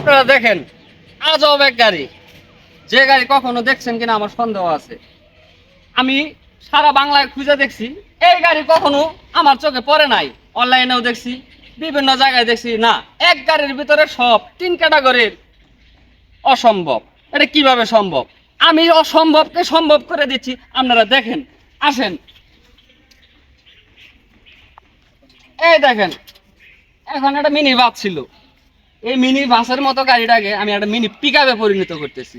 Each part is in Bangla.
আপনারা দেখেন, আজব এক গাড়ি। যে গাড়ি কখনো দেখছেন কিনা আমার সন্দেহ আছে। আমি সারা বাংলায় খুঁজে দেখছি, এই গাড়ি কখনো আমার চোখে পড়ে নাই। অনলাইনেও দেখছি, বিভিন্ন জায়গায় দেখছি, না, এক গাড়ির ভিতরে সব তিন ক্যাটাগরির অসম্ভব। এটা কীভাবে সম্ভব? আমি অসম্ভবকে সম্ভব করে দিচ্ছি, আপনারা দেখেন, আসেন। এই দেখেন, এখন একটা মিনি বাস ছিল। এই মিনি বাসের মতো গাড়িটাকে আমি একটা মিনি পিক পরিণত করতেছি।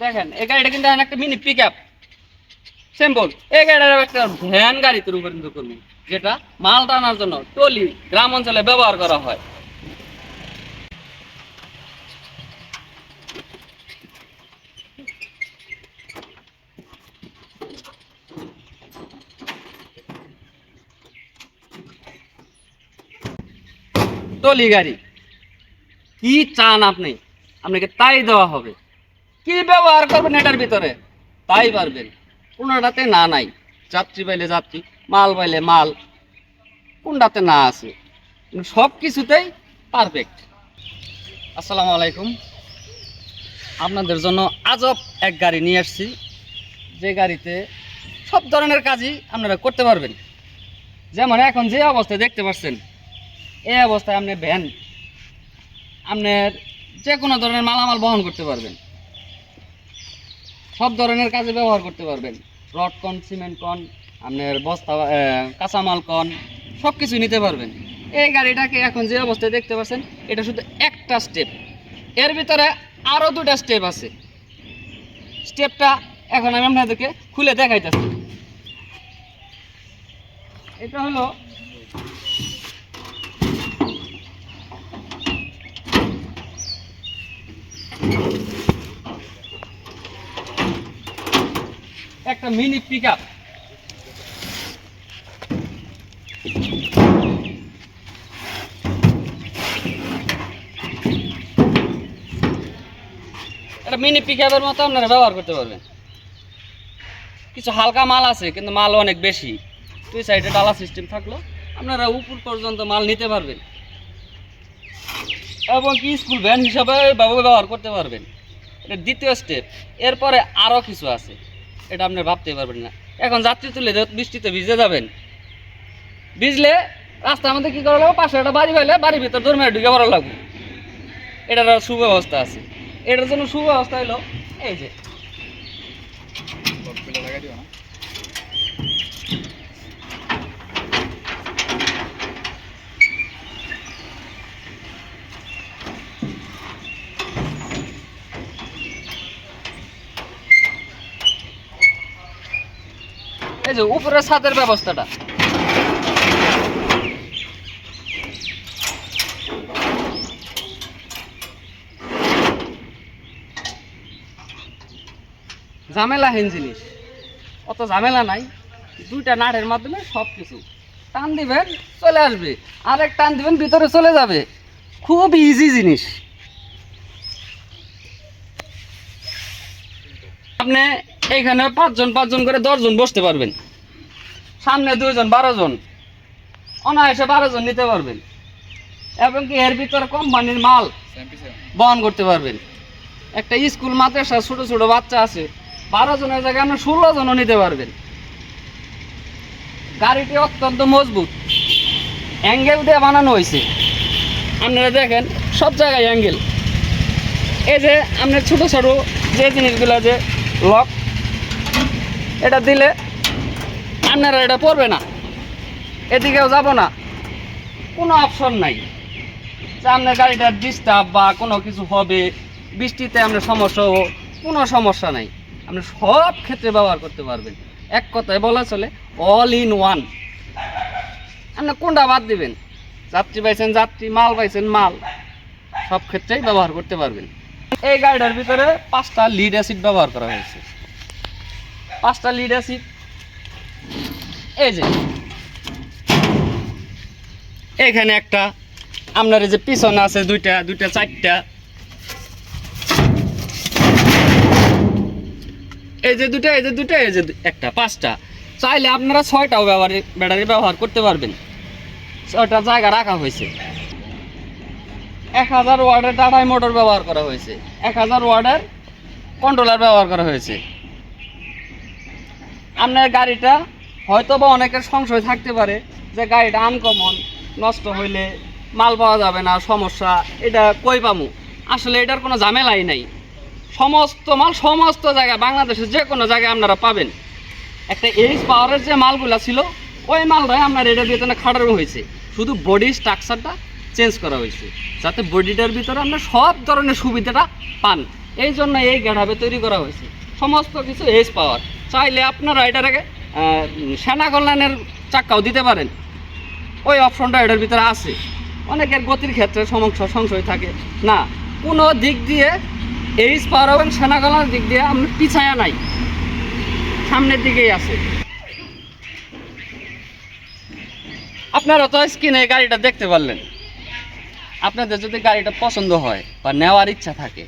দেখেন, এই গাড়িটা কিন্তু একটা মিনি পিক আপ সিম্পল এই গাড়িটা একটা ভ্যান গাড়িতে রূপান্তরিত করব, যেটা মাল টানার জন্য টলি গ্রাম অঞ্চলে ব্যবহার করা হয়। টলি গাড়ি। কি চান আপনি? আপনাকে তাই দেওয়া হবে। কি ব্যবহার করবেন এটার ভিতরে? তাই পারবেন। কোনোটাতে না নাই। যাত্রী পাইলে যাত্রী, মাল পাইলে মাল, কোনটাতে না আছে। সব কিছুতেই পারফেক্ট আসসালামু আলাইকুম। আপনাদের জন্য আজব এক গাড়ি নিয়ে আসছি। যে গাড়িতে সব ধরনের কাজই আপনারা করতে পারবেন। যেমন এখন যে অবস্থায় দেখতে পাচ্ছেন এই অবস্থায় আপনি ভ্যান আপনার যে কোনো ধরনের মালামাল বহন করতে পারবেন। সব ধরনের কাজে ব্যবহার করতে পারবেন। রড কন, সিমেন্ট কন, আপনার বস্তা কাঁচামাল কন সব কিছু নিতে পারবেন। এই গাড়িটাকে এখন যে অবস্থায় দেখতে পাচ্ছেন, এটা শুধু একটা স্টেপ এর ভিতরে আরও দুটা স্টেপ আছে। স্টেপটা এখন আমি আপনাদেরকে খুলে দেখাইতেছি। এটা হলো একটা মিনি পিক আপ একটা মিনি পিক আপের মতো আপনারা ব্যবহার করতে পারবেন। কিছু হালকা মাল আছে, কিন্তু মাল অনেক বেশি। দুই সাইডে ডালা সিস্টেম থাকল। আপনারা উপর পর্যন্ত মাল নিতে পারবেন। এবং কি স্কুল ভ্যান হিসাবে ব্যবহার করতে পারবেন। এটা দ্বিতীয় স্টেপ এরপরে আরও কিছু আছে। এটা আপনি ভাবতে পারবেন না। এখন যাত্রী তুলে বৃষ্টিতে ভিজে যাবেন, ভিজলে রাস্তার মধ্যে কী করা লাগবে? পাশে একটা বাড়ি পাইলে বাড়ির ভিতরে দৌড় ঢুকে পড়া লাগবে। এটার সুব্যবস্থা আছে। এটার জন্য সুব্যবস্থা হলো এই যে। এই যে উপরে ছাদের ব্যবস্থাটা। ঝামেলাহীন জিনিস। অত ঝামেলা নাই। দুইটা নাটের মাধ্যমে সব কিছু টান দিবেন, চলে আসবে। আরেক টান দিবেন, ভিতরে চলে যাবে। খুব ইজি জিনিস। আপনি এইখানে পাঁচজন পাঁচজন করে দশজন বসতে পারবেন। সামনে দুইজন বারো জন অনায়াসে বারো জন নিতে পারবেন। এবং কি এর ভিতরে কোম্পানির মাল বহন করতে পারবেন। একটা স্কুল, মাদ্রাসা, ছোট ছোট বাচ্চা আছে। বারো জনের জায়গায় আপনি ষোলো জনও নিতে পারবেন। গাড়িটি অত্যন্ত মজবুত। অ্যাঙ্গেল দিয়ে বানানো হয়েছে। আপনারা দেখেন, সব জায়গায় অ্যাঙ্গেল। এই যে আপনার ছোট ছোট যে জিনিসগুলো যে লক। এটা দিলে আপনারা এটা পড়বে না। এদিকেও যাব না। কোনো অপশন নাই। যে আপনার গাড়িটা ডিস্টার্ব বা কোনো কিছু হবে, বৃষ্টিতে আপনার সমস্যা কোনো সমস্যা নাই। আপনি সব ক্ষেত্রে ব্যবহার করতে পারবেন। এক কথায় বলা চলে অল ইন ওয়ান আপনি কোনটা বাদ দিবেন? যাত্রী পাইছেন যাত্রী, মাল পাইছেন মাল। সব ক্ষেত্রেই ব্যবহার করতে পারবেন। এই গাড়িটার ভিতরে পাঁচটা লিড অ্যাসিড ব্যবহার করা হয়েছে। পাঁচটা লিড অ্যাসিড এই যে। এখানে একটা, আপনার এই যে পিছনে আছে দুইটা দুইটা, চারটা। এই যে দুটো এই যে দুটো এই যে একটা, পাঁচটা। চাইলে আপনারা ছয়টাও ব্যবহার ব্যাটারি ব্যবহার করতে পারবেন। ওটা জায়গা রাখা হয়েছে। এক হাজার ওয়ার্ডের টাটাই মোটর ব্যবহার করা হয়েছে। এক হাজার ওয়ার্ডের কন্ট্রোলার ব্যবহার করা হয়েছে। আপনার গাড়িটা হয়তো বা অনেকের সংশয় থাকতে পারে যে গাড়িটা আনকমন নষ্ট হইলে মাল পাওয়া যাবে না, সমস্যা, এটা কই পামু? আসলে এটার কোনো ঝামেলাই নাই। সমস্ত মাল সমস্ত জায়গায়, বাংলাদেশের যে কোনো জায়গায় আপনারা পাবেন। একটা এইচ পাওয়ারের যে মালগুলা ছিল, ওই মালটাই আপনার এটার ভিতরে খাটানো হয়েছে। শুধু বডি স্ট্রাকচারটা চেঞ্জ করা হয়েছে। যাতে বডিটার ভিতরে আপনার সব ধরনের সুবিধাটা পান। এই জন্য এই গ্যাডাবে তৈরি করা হয়েছে। সমস্ত কিছু এইচ পাওয়ার চাইলে আপনারা এটাকে সেনা কল্যাণের চাক্কাও দিতে পারেন। ওই অপশনটা এটার ভিতরে আছে। অনেকের গতির ক্ষেত্রে সমস্যা সংশয় থাকে। না, কোনো দিক দিয়ে এইচ পাওয়ার এবং সেনা কল্যাণের দিক দিয়ে আপনি পিছায়া নাই। সামনের দিকেই আছে। আপনারা তো স্ক্রিনে গাড়িটা দেখতে পারলেন। আপনাদের যদি গাড়িটা পছন্দ হয় বা নেওয়ার ইচ্ছা থাকে,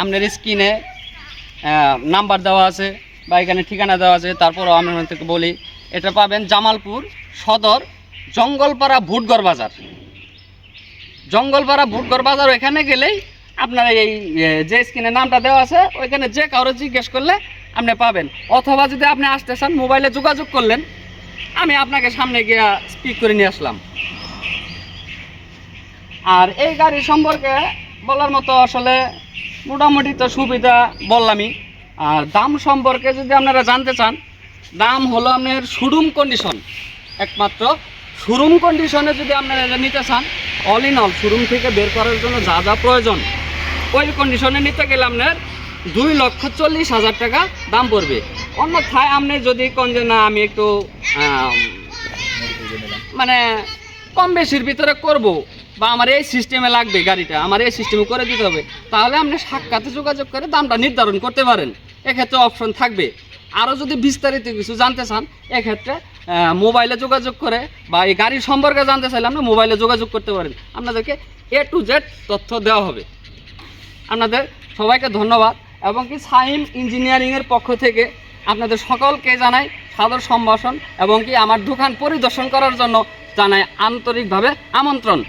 আপনার স্ক্রিনে নাম্বার দেওয়া আছে বা এখানে ঠিকানা দেওয়া আছে, তারপরও আমি থেকে বলি, এটা পাবেন জামালপুর সদর জঙ্গলপাড়া ভুটগড় বাজার। জঙ্গলপাড়া ভুটগড় বাজার ওইখানে গেলেই আপনার এই যে স্ক্রিনে নামটা দেওয়া আছে, ওইখানে যে কারও জিজ্ঞেস করলে আপনি পাবেন। অথবা যদি আপনি আসতে চান, মোবাইলে যোগাযোগ করলেন, আমি আপনাকে সামনে গিয়ে স্পিক করে নিয়ে আসলাম। আর এই গাড়ি সম্পর্কে বলার মতো আসলে মোটামুটি তো সুবিধা বললামই। আর দাম সম্পর্কে যদি আপনারা জানতে চান, দাম হলো আপনার শোরুম কন্ডিশন একমাত্র শোরুম কন্ডিশনে যদি আপনারা নিতে চান অল ইন অল শোরুম থেকে বের করার জন্য যা যা প্রয়োজন, ওই কন্ডিশনে নিতে গেলে আপনার দুই লক্ষ চল্লিশ হাজার টাকা দাম পড়বে। অন্যথায় আপনি যদি কোন যে না আমি একটু মানে কম বেশির ভিতরে করব বা আমার এই সিস্টেমে লাগবে গাড়িটা, আমার এই সিস্টেমে করে দিতে হবে, তাহলে আপনি সাক্ষাতে যোগাযোগ করে দামটা নির্ধারণ করতে পারেন। এক্ষেত্রে অপশন থাকবে। আরও যদি বিস্তারিত কিছু জানতে চান, এক্ষেত্রে মোবাইলে যোগাযোগ করে বা এই গাড়ির সম্পর্কে জানতে চাইলে আপনি মোবাইলে যোগাযোগ করতে পারেন। আপনাদেরকে এ টু জেড তথ্য দেওয়া হবে। আপনাদের সবাইকে ধন্যবাদ এবং কি সাইম ইঞ্জিনিয়ারিংয়ের পক্ষ থেকে আপনাদের সকলকে জানাই সাদর সম্ভাষণ এবং কি আমার দোকান পরিদর্শন করার জন্য জানাই আন্তরিকভাবে আমন্ত্রণ।